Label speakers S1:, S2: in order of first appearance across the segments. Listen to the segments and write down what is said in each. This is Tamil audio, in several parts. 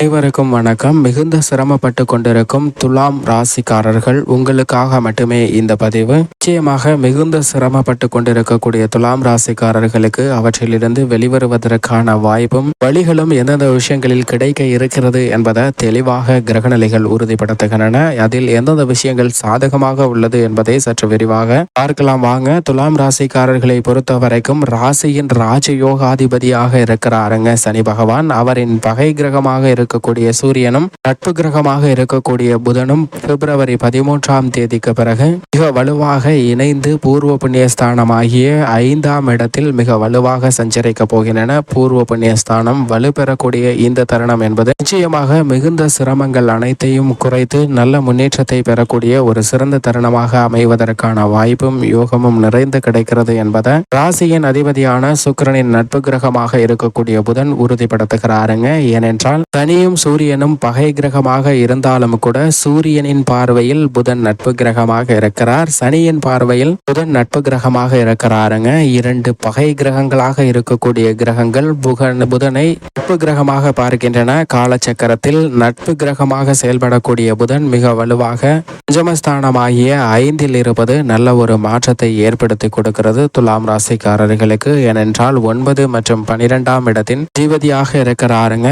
S1: அனைவருக்கும் வணக்கம். மிகுந்த சிரமப்பட்டு கொண்டிருக்கும் துலாம் ராசிக்காரர்கள் உங்களுக்காக மட்டுமே இந்த பதிவு. நிச்சயமாக மிகுந்த சிரமப்பட்டு கொண்டிருக்கக்கூடிய துலாம் ராசிக்காரர்களுக்கு அவற்றிலிருந்து வெளிவருவதற்கான வாய்ப்பும் வழிகளும் எந்தெந்த விஷயங்களில் கிடைக்க இருக்கிறது என்பதை தெளிவாக கிரகநிலைகள் உறுதிப்படுத்துகின்றன. அதில் எந்தெந்த விஷயங்கள் சாதகமாக உள்ளது என்பதை சற்று விரிவாக பார்க்கலாம். வாங்க துலாம் ராசிக்காரர்களை பொறுத்த வரைக்கும் ராசியின் ராஜயோகாதிபதியாக இருக்கிறாருங்க சனி பகவான் அவரின் பகை கிரகமாக இருக்கும் இருக்கக்கூடிய சூரியனும் நட்பு கிரகமாக இருக்கக்கூடிய புதனும் பிப்ரவரி பதிமூன்றாம் தேதிக்கு பிறகு மிக வலுவாக இணைந்து பூர்வ புண்ணியஸ்தானமாகிய ஐந்தாம் இடத்தில் மிக வலுவாக சஞ்சரிக்க போகின்றன. பூர்வ புண்ணியஸ்தானம் வலுப்பெறக்கூடிய இந்த தருணம் என்பது நிச்சயமாக மிகுந்த சிரமங்கள் அனைத்தையும் குறைத்து நல்ல முன்னேற்றத்தை பெறக்கூடிய ஒரு சிறந்த தருணமாக அமைவதற்கான வாய்ப்பும் யோகமும் நிறைந்து கிடைக்கிறது என்பதை ராசியின் அதிபதியான சுக்கிரனின் நட்பு கிரகமாக இருக்கக்கூடிய புதன் உறுதிப்படுத்துகிறாருங்க. ஏனென்றால் தனி சனியும் சூரியனும் பகை கிரகமாக இருந்தாலும் கூட சூரியனின் பார்வையில் புதன் நட்பு கிரகமாக இருக்கிறார். சனியின் பார்வையில் புதன் நட்பு கிரகமாக இருக்கிறாருங்க. இரண்டு பகை கிரகங்களாக இருக்கக்கூடிய கிரகங்கள் புகன் புதனை நட்பு கிரகமாக பார்க்கின்றன. காலச்சக்கரத்தில் நட்பு கிரகமாக செயல்படக்கூடிய புதன் மிக வலுவாக பஞ்சமஸ்தானமாகிய ஐந்தில் இருப்பது நல்ல ஒரு மாற்றத்தை ஏற்படுத்தி கொடுக்கிறது. துலாம் ராசிக்காரர்களுக்கு ஏனென்றால் ஒன்பது மற்றும் பனிரெண்டாம் இடத்தின் அதிபதியாக இருக்கிறாருங்க.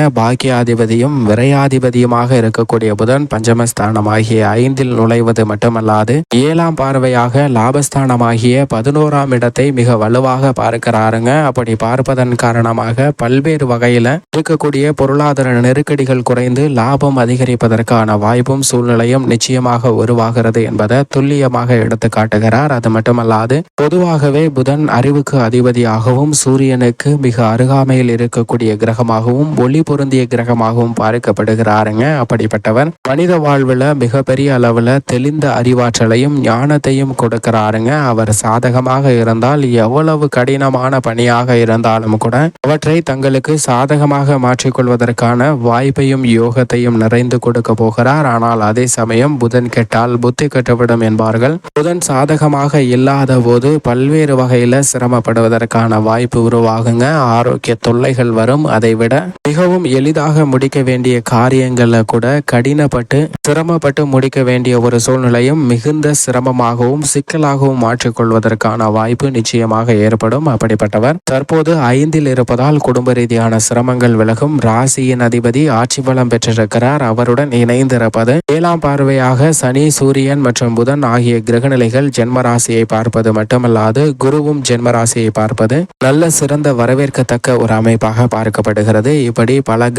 S1: அதிபதியும் விரையாதிபதியுமாக இருக்கக்கூடிய புதன் பஞ்சமஸ்தானமாகிய ஐந்தில் நுழைவது மட்டுமல்லாது ஏழாம் பார்வையாக லாபஸ்தானமாகிய பதினோராம் இடத்தை மிக வலுவாக பார்க்கிறாருங்க. அப்படி பார்ப்பதன் காரணமாக பல்வேறு வகையில இருக்கக்கூடிய பொருளாதார நெருக்கடிகள் குறைந்து லாபம் அதிகரிப்பதற்கான வாய்ப்பும் சூழ்நிலையும் நிச்சயமாக உருவாகிறது என்பதை துல்லியமாக எடுத்து காட்டுகிறார். அது மட்டுமல்லாது பொதுவாகவே புதன் அறிவுக்கு அதிபதியாகவும் சூரியனுக்கு மிக அருகாமையில் இருக்கக்கூடிய கிரகமாகவும் ஒளி பொருந்திய கிரகமாகவும் பார்க்கப்படுகிறாருங்க அப்படிப்பட்டவர் மனித வாழ்வில் மிகப்பெரிய அளவில் தெளிந்த அறிவாற்றலையும் ஞானத்தையும் கொடுக்கிறாருங்க. அவர் சாதகமாக இருந்தால் எவ்வளவு கடினமான பணியாக இருந்தாலும் கூட அவற்றை தங்களுக்கு சாதகமாக மாற்றிக்கொள்வதற்கான வாய்ப்பையும் யோகத்தையும் நிறைந்து கொடுக்க போகிறார். ஆனால் அதே சமயம் புதன் கெட்டால் புத்தி கெட்டுவிடும் என்பார்கள். புதன் சாதகமாக இல்லாத போது பல்வேறு வகையில சிரமப்படுவதற்கான வாய்ப்பு உருவாகுங்க. ஆரோக்கிய தொல்லைகள் வரும். அதை விட மிகவும் எளிதாக முடிக்க வேண்டிய காரியங்களை கூட கடினப்பட்டு சிரமப்பட்டு முடிக்க வேண்டிய ஒரு சூழ்நிலையும் மிகுந்த சிரமமாகவும் சிக்கலாகவும் மாற்றிக்கொள்வதற்கான வாய்ப்பு நிச்சயமாக ஏற்படும். அப்படிப்பட்டவர் தற்போது ஐந்தில் இருப்பதால் குடும்ப ரீதியான சிரமங்கள் விலகும். ராசியின் அதிபதி ஆட்சி பலம் பெற்றிருக்கிறார். அவருடன் இணைந்திருப்பது ஏழாம் பார்வையாக சனி சூரியன் மற்றும் புதன் ஆகிய கிரகநிலைகள் ஜென்மராசியை பார்ப்பது மட்டுமல்லாது குருவும் ஜென்மராசியை பார்ப்பது நல்ல சிறந்த வரவேற்கத்தக்க ஒரு அமைப்பாக பார்க்கப்படுகிறது. இப்படி பல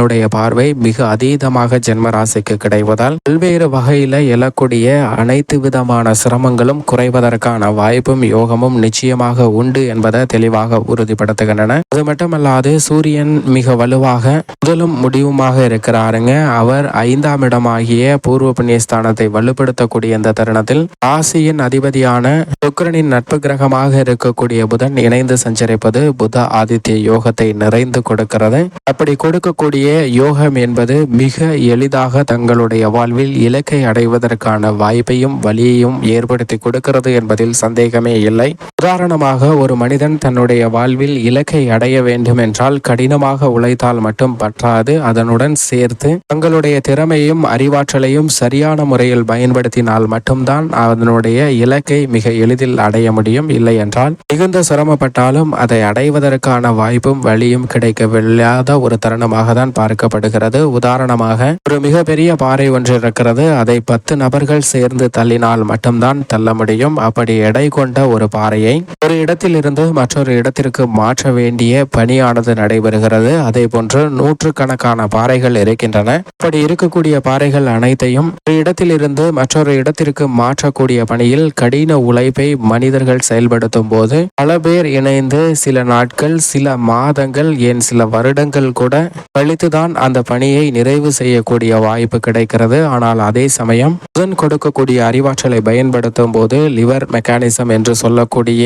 S1: கிரகநிலைகளுடைய பார்வை மிக அதீதமாக ஜென்மராசிக்கு கிடைவதால் பல்வேறு வகையில எழக்கூடிய அனைத்து விதமான சிரமங்களும் குறைவதற்கான வாய்ப்பும் யோகமும் நிச்சயமாக உண்டு என்பதை தெளிவாக உறுதிப்படுத்துகின்றன. அது மட்டுமல்லாது சூரியன் மிக வலுவாக முதலும் முடிவுமாக இருக்கிறாருங்க. அவர் ஐந்தாம் இடமாகிய பூர்வ புண்ணியஸ்தானத்தை வலுப்படுத்தக்கூடிய இந்த தருணத்தில் ராசியின் அதிபதியான சுக்கரனின் நட்பு கிரகமாக இருக்கக்கூடிய புதன் இணைந்து சஞ்சரிப்பது புத ஆதித்ய யோகத்தை நிறைந்து கொடுக்கிறது. அப்படி கொடுக்கக்கூடிய யோகம் என்பது மிக எளிதாக தங்களுடைய வாழ்வில் இலக்கை அடைவதற்கான வாய்ப்பையும் வழியையும் ஏற்படுத்தி கொடுக்கிறது என்பதில் சந்தேகமே இல்லை. உதாரணமாக ஒரு மனிதன் தன்னுடைய வாழ்வில் இலக்கை அடைய வேண்டும் என்றால் கடினமாக உழைத்தால் மட்டும் பற்றாது. அதனுடன் சேர்த்து தங்களுடைய திறமையும் அறிவாற்றலையும் சரியான முறையில் பயன்படுத்தினால் மட்டும்தான் அதனுடைய இலக்கை மிக எளிதில் அடைய முடியும். இல்லை என்றால் மிகுந்த சிரமப்பட்டாலும் அதை அடைவதற்கான வாய்ப்பும் வழியும் கிடைக்கவில்லாத ஒரு தருணமாக தான் பார்க்கப்படுகிறது. உதாரணமாக ஒரு மிகப்பெரிய பாறை ஒன்று இருக்கிறது. அதை பத்து நபர்கள் சேர்ந்து தள்ளினால் மட்டும்தான் தள்ள முடியும். அப்படி எடை கொண்ட ஒரு பாறையை ஒரு இடத்திலிருந்து மற்றொரு இடத்திற்கு மாற்ற வேண்டிய பணியானது நடைபெறுகிறது. அதே போன்று நூற்றுக்கணக்கான பாறைகள் இருக்கின்றன. அப்படி இருக்கக்கூடிய பாறைகள் அனைத்தையும் ஒரு இடத்திலிருந்து மற்றொரு இடத்திற்கு மாற்றக்கூடிய பணியில் கடின உழைப்பை மனிதர்கள் செயல்படுத்தும் போது பல பேர் இணைந்து சில நாட்கள் சில மாதங்கள் ஏன் சில வருடங்கள் கூட கழித்துதான் அந்த பணியை நிறைவு செய்யக்கூடிய வாய்ப்பு கிடைக்கிறது. ஆனால் அதே சமயம் புதன் கொடுக்கக்கூடிய அறிவாற்றலை பயன்படுத்தும் போது லிவர் மெக்கானிசம் என்று சொல்லக்கூடிய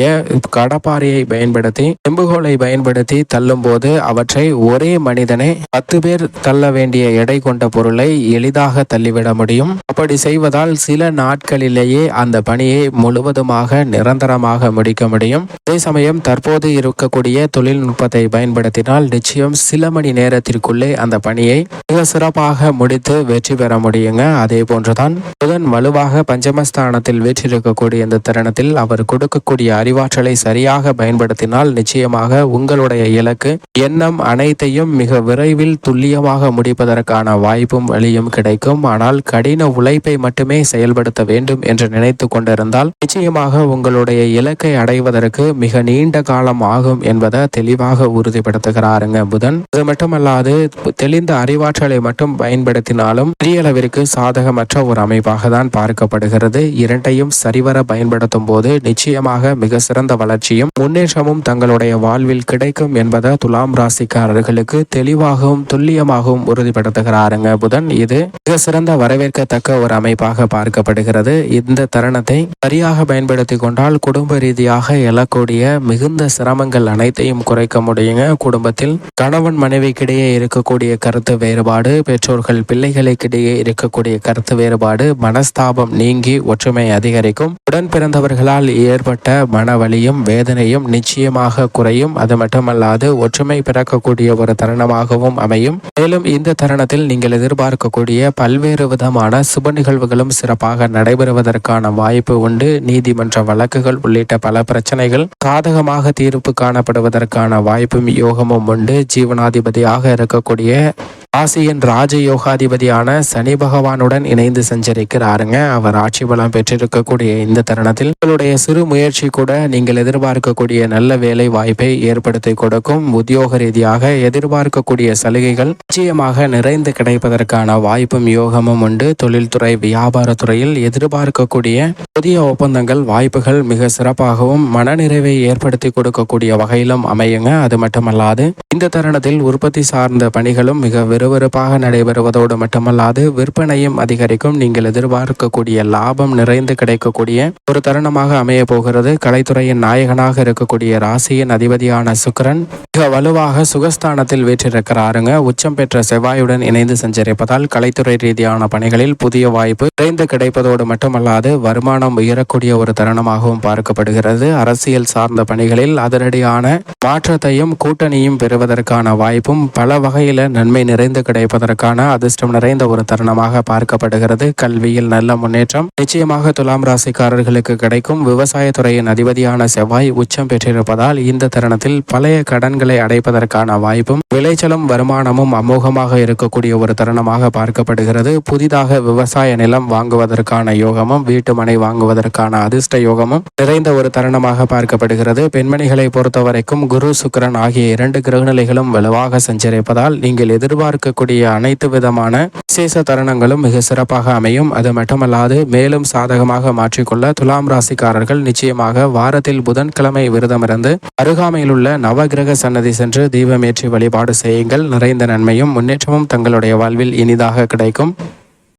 S1: கடப்பாறையை பயன்படுத்தி செம்புகோலை பயன்படுத்தி தள்ளும் போது அவற்றை ஒரே மனிதனே பத்து பேர் தள்ள வேண்டிய எடை கொண்ட பொருளை எளிதாக தள்ளிவிட முடியும். அப்படி செய்வதால் சில நாட்களிலேயே அந்த பணியை முழுவதுமாக நிரந்தரமாக முடிக்க முடியும். அதே சமயம் தற்போது இருக்கக்கூடிய தொழில்நுட்பத்தை பயன்படுத்தினால் நிச்சயம் சில மணி நேரத்திற்குள்ளே அந்த பணியை மிக சிறப்பாக முடித்து வெற்றி பெற முடியுங்க. அதே போன்றுதான் புதன் வலுவாக பஞ்சமஸ்தானத்தில் வீற்றிருக்கக்கூடிய இந்த தருணத்தில் அவர் கொடுக்கக்கூடிய அறிவாற்றலை சரியாக பயன்படுத்தினால் நிச்சயமாக உங்களுடைய இலக்கு எண்ணம் அனைத்தையும் மிக விரைவில் துல்லியமாக முடிப்பதற்கான வாய்ப்பும் வழியும் கிடைக்கும். ஆனால் கடின உழைப்பை மட்டுமே செயல்படுத்த வேண்டும் என்று நினைத்து கொண்டிருந்தால் நிச்சயமாக உங்களுடைய இலக்கை அடைவதற்கு மிக நீண்ட காலம் ஆகும் என்பதை தெளிவாக உறுதிப்படுத்துகிறாருங்க புதன். இது மட்டுமல்லாது தெளிந்த அறிவாற்றலை மட்டும் பயன்படுத்தினாலும் பெரிய அளவிற்கு சாதகமற்ற ஒரு அமைப்பாக தான் பார்க்கப்படுகிறது. இரண்டையும் சரிவர பயன்படுத்தும் போது நிச்சயமாக மிக சிறந்த வளர்ச்சியும் முன்னேற்றமும் தங்களுடைய வாழ்வில் கிடைக்கும் என்பதை துலாம் ராசிக்காரர்களுக்கு தெளிவாகவும் துல்லியமாகவும் உறுதிப்படுத்துகிறாருங்க புதன். இது மிக சிறந்த வரவேற்கத்தக்க ஒரு அமைப்பாக பார்க்கப்படுகிறது. இந்த தருணத்தை சரியாக பயன்படுத்தி கொண்டால் குடும்ப ரீதியாக எழக்கூடிய மிகுந்த சிரமங்கள் அனைத்தையும் குறைக்க முடியுங்க. குடும்பத்தில் கணவன் மனைவிக்கிடையே இருக்கக்கூடிய கருத்து வேறுபாடு பெற்றோர்கள் பிள்ளைகளுக்கிடையே இருக்கக்கூடிய கருத்து வேறுபாடு மனஸ்தாபம் நீங்கி ஒற்றுமை அதிகரிக்கும். உடன் பிறந்தவர்களால் ஏற்பட்ட மனவலியும் வேதனையும் நிச்சயமாக குறையும். அது மட்டுமல்லாது ஒற்றுமை பிறக்கக்கூடிய ஒரு தருணமாகவும் அமையும். மேலும் இந்த தருணத்தில் நீங்கள் எதிர்பார்க்கக்கூடிய பல்வேறு விதமான சுப நிகழ்வுகளும் சிறப்பாக நடைபெறுவதற்கான வாய்ப்பு உண்டு. நீதிமன்ற வழக்குகள் உள்ளிட்ட பல பிரச்சனைகள் சாதகமாக தீர்ப்பு காணப்படுவதற்கான வாய்ப்பும் யோகமும் உண்டு. ஜீவனாதிபதியாக இருக்கக்கூடிய ராசியின் ராஜயோகாதிபதியான சனி பகவானுடன் இணைந்து சஞ்சரிக்கிறாருங்க. அவர் ஆட்சி பலம் பெற்றிருக்கக்கூடிய இந்த தருணத்தில் உங்களுடைய சிறு முயற்சி கூட நீங்கள் எதிர்பார்க்கக்கூடிய நல்ல வேலை வாய்ப்பை ஏற்படுத்தி கொடுக்கும். உத்தியோக ரீதியாக எதிர்பார்க்கக்கூடிய சலுகைகள் நிச்சயமாக நிறைந்து கிடைப்பதற்கான வாய்ப்பும் யோகமும் உண்டு. தொழில்துறை வியாபாரத்துறையில் எதிர்பார்க்கக்கூடிய புதிய ஒப்பந்தங்கள் வாய்ப்புகள் மிக சிறப்பாகவும் மனநிறைவை ஏற்படுத்தி கொடுக்கக்கூடிய வகையிலும் அமையுங்க. அது மட்டுமல்லாது இந்த தருணத்தில் உற்பத்தி சார்ந்த பணிகளும் மிக விறுவிறுப்பாக நடைபெறுவதோடு மட்டுமல்லாது விற்பனையும் அதிகரிக்கும். நீங்கள் எதிர்பார்க்கக்கூடிய லாபம் நிறைந்து கிடைக்கக்கூடிய ஒரு தருணமாக அமைய போகிறது. கலைத்துறையின் நாயகனாக இருக்கக்கூடிய ராசியின் அதிபதியான சுக்கரன் மிக வலுவாக சுகஸ்தானத்தில் வீற்றிருக்கிறாருங்க. உச்சம் பெற்ற செவ்வாயுடன் இணைந்து சஞ்சரிப்பதால் கலைத்துறை ரீதியான பணிகளில் புதிய வாய்ப்பு நிறைந்து கிடைப்பதோடு மட்டுமல்லாது வருமானம் உயரக்கூடிய ஒரு தருணமாகவும் பார்க்கப்படுகிறது. அரசியல் சார்ந்த பணிகளில் அதிரடியான மாற்றத்தையும் கூட்டணியும் பெறுவதற்கான வாய்ப்பும் பல வகையில நன்மை நிறைந்த கிடைப்பதற்கான அதிர்ஷ்டம் நிறைந்த ஒரு தருணமாக பார்க்கப்படுகிறது. கல்வியில் நல்ல முன்னேற்றம் நிச்சயமாக துலாம் ராசிக்காரர்களுக்கு கிடைக்கும். விவசாயத்துறையின் அதிபதியான செவ்வாய் உச்சம் பெற்றிருப்பதால் இந்த தருணத்தில் பழைய கடன்களை அடைப்பதற்கான வாய்ப்பும் விளைச்சலும் வருமானமும் அமோகமாக இருக்கக்கூடிய ஒரு தருணமாக பார்க்கப்படுகிறது. புதிதாக விவசாய நிலம் வாங்குவதற்கான யோகமும் வீட்டு மனை வாங்குவதற்கான அதிர்ஷ்ட யோகமும் நிறைந்த ஒரு தருணமாக பார்க்கப்படுகிறது. பெண்மணிகளை பொறுத்தவரைக்கும் குரு சுக்கிரன் ஆகிய இரண்டு கிரகநிலைகளும் வலுவாக சஞ்சரிப்பதால் நீங்கள் எதிர்பார்க்க இருக்கக்கூடிய அனைத்து விதமான விசேஷ தருணங்களும் மிக சிறப்பாக அமையும். அது மட்டுமல்லாது மேலும் சாதகமாக மாற்றிக்கொள்ள துலாம் ராசிக்காரர்கள் நிச்சயமாக வாரத்தில் புதன்கிழமை விரதமிருந்து அருகாமையில் உள்ள நவகிரக சன்னதி சென்று தீபமேற்றி வழிபாடு செய்யுங்கள். நிறைந்த நன்மையும் முன்னேற்றமும் தங்களுடைய வாழ்வில் இனிதாக கிடைக்கும்.